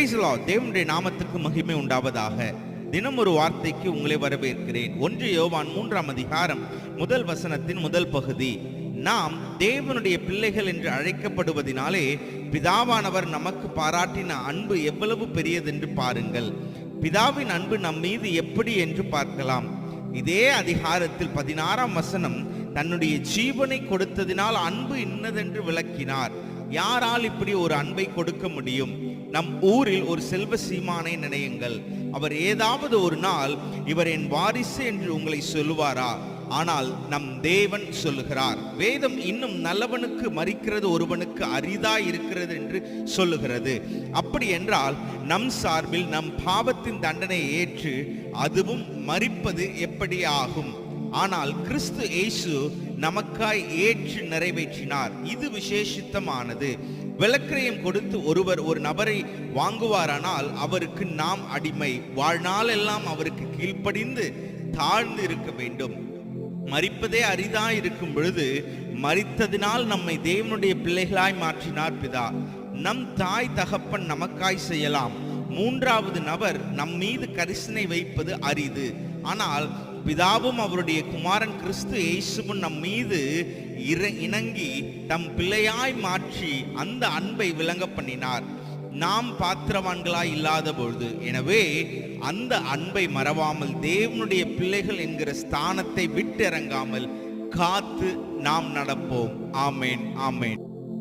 தேவனுடைய நாமத்திற்கு மகிமை உண்டாவதாக. தினம் ஒரு வார்த்தைக்கு உங்களை வரவேற்கிறேன். ஒன்று யோவான் மூன்றாம் அதிகாரம் முதல் வசனத்தின் முதல் பகுதி. நாம் தேவனுடைய பிள்ளைகள் என்று அழைக்கப்படுவதினாலே பிதாவானவர் நமக்கு பாராட்டின அன்பு எவ்வளவு பெரியதென்று பாருங்கள். பிதாவின் அன்பு நம் மீது எப்படி என்று பார்க்கலாம். இதே அதிகாரத்தில் பதினாறாம் வசனம் தன்னுடைய ஜீவனை கொடுத்ததினால் அன்பு இன்னதென்று விளக்கினார். யாரால் இப்படி ஒரு அன்பை கொடுக்க முடியும்? நம் ஊரில் ஒரு செல்வ சீமானை நினையுங்கள். அவர் ஏதாவது ஒரு நாள் இவர் என் வாரிசு என்று உங்களை சொல்லுவாரா? ஆனால் நம் தேவன் சொல்லுகிறார். வேதம் இன்னும் நல்லவனுக்கு மறிக்கிறது ஒருவனுக்கு அரிதா இருக்கிறது என்று சொல்லுகிறது. அப்படி என்றால் நம் சார்பில் நம் பாவத்தின் தண்டனை ஏற்று அதுவும் மறிப்பது எப்படி ஆகும் ஆனால் கிறிஸ்து இயேசு நமக்காய் ஏற்று நிறைவேற்றினார் இது விசேஷித்தமானது விளக்கிரயம் கொடுத்து ஒருவர் ஒரு நபரை வாங்குவாரானால் அவருக்கு நாம் அடிமை வாழ்நாள் எல்லாம் அவருக்கு கீழ்ப்படிந்து தாழ்ந்து இருக்க வேண்டும். மறிப்பதே அரிதா இருக்கும் பொழுது மறித்ததினால் நம்மை தேவனுடைய பிள்ளைகளாய் மாற்றினார் பிதா நம் தாய் தகப்பன் நமக்காய் செய்யலாம் மூன்றாவது நபர் நம் மீது கரிசனை வைப்பது அரிது. ஆனால் பிதாவும் அவருடைய குமாரன் கிறிஸ்து இயேசுவும் நம் மீது இற இணங்கி தம் பிள்ளையாய் மாற்றி அந்த அன்பை விளங்க பண்ணினார். நாம் பாத்திரவான்களாய் இல்லாத பொழுது எனவே அந்த அன்பை மறவாமல் தேவனுடைய பிள்ளைகள் என்கிற ஸ்தானத்தை விட்டு இறங்காமல் காத்து நாம் நடப்போம். ஆமேன் ஆமேன்.